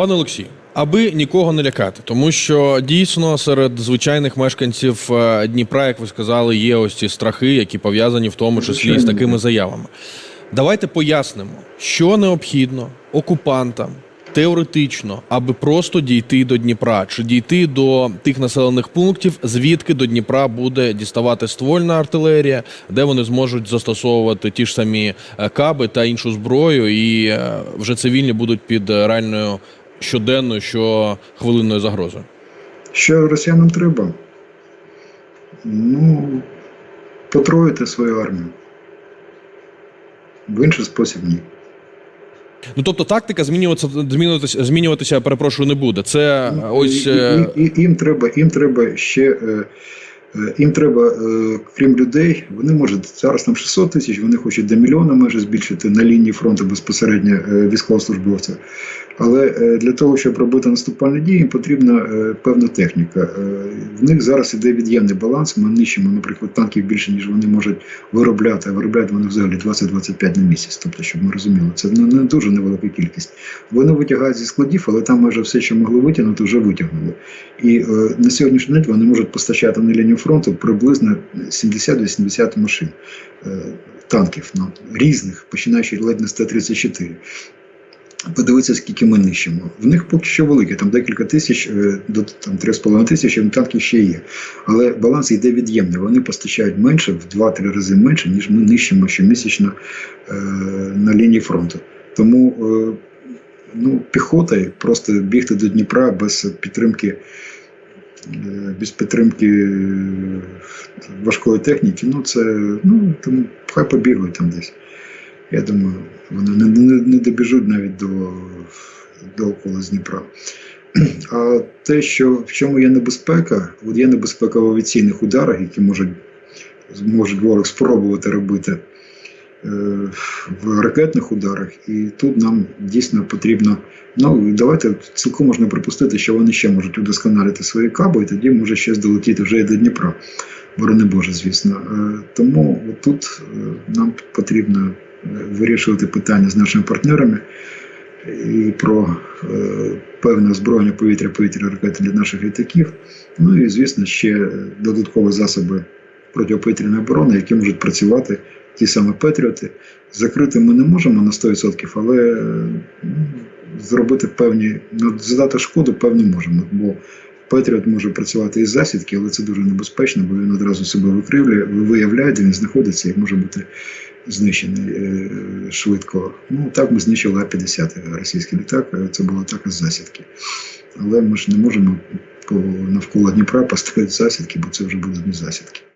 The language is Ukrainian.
Пане Олексію, аби нікого не лякати, тому що дійсно серед звичайних мешканців е, Дніпра, як ви сказали, є ось ці страхи, які пов'язані в тому числі з такими заявами. Давайте пояснимо, що необхідно окупантам теоретично, аби просто дійти до Дніпра, чи дійти до тих населених пунктів, звідки до Дніпра буде діставати ствольна артилерія, де вони зможуть застосовувати ті ж самі е, каби та іншу зброю, і е, вже цивільні будуть під реальною щоденною, щохвилинною загрозою. Що росіянам треба? Ну, потроїти свою армію. В інший спосіб ні. Ну тобто тактика змінюватися змінюватися, змінюватися, перепрошую, не буде. Це е, ось І- е, і, і, їм треба, їм треба ще. е, е, Їм треба, крім людей, вони можуть зараз там 600 тисяч, вони хочуть до мільйона майже збільшити на лінії фронту безпосередньо військовослужбовця. Але е, для того, щоб робити наступальні дії, потрібна е, певна техніка. Е, В них зараз іде від'ємний баланс. Ми нищимо, наприклад, танків більше, ніж вони можуть виробляти. А виробляють вони взагалі 20-25 на місяць. Тобто, щоб ми розуміли, це не, дуже невелика кількість. Вони витягають зі складів, але там майже все, що могли витягнути, вже витягнули. І на сьогоднішній день вони можуть постачати на лінію фронту приблизно 70-80 машин. Танків ну, різних, починаючи ледь не з Т-34. Подивитися, скільки ми нищимо. В них поки що велике, там декілька тисяч, е, до там 3,5 тисячі танків ще є. Але баланс йде від'ємний. Вони постачають менше, в 2-3 рази менше, ніж ми нищимо щомісячно е, на лінії фронту. Тому е, ну, піхотою просто бігти до Дніпра без підтримки. е, Без підтримки е, важкої техніки, ну це ну тому хай побігають там десь. Я думаю, вони не, не, не добіжуть навіть до, до около Дніпра. А те, що в чому є небезпека, от є небезпека в авіаційних ударах, які можуть, зможуть ворог спробувати робити е, в ракетних ударах. І тут нам дійсно потрібно. Ну, давайте цілком можна припустити, що вони ще можуть удосконалити свої каби, і тоді може щось долетіти вже і до Дніпра. Борони Боже, звісно. Е, Тому тут е, нам потрібно вирішувати питання з нашими партнерами і про е, певне озброєння повітря, повітря ракети для наших літаків. Ну і, звісно, ще додаткові засоби протиповітряної оборони, які можуть працювати ті самі Петріоти. Закрити ми не можемо на 100%, але ну, зробити певні, ну, задати шкоду певно можемо. Бо Петріот може працювати із засідки, але це дуже небезпечно, бо він одразу себе викривлює, виявляє, де він знаходиться і може бути знищений е, швидко. Ну так ми знищили А-50 російський літак. е, Це була так з засідки. Але ми ж не можемо навколо Дніпра поставити засідки, бо це вже будуть не засідки.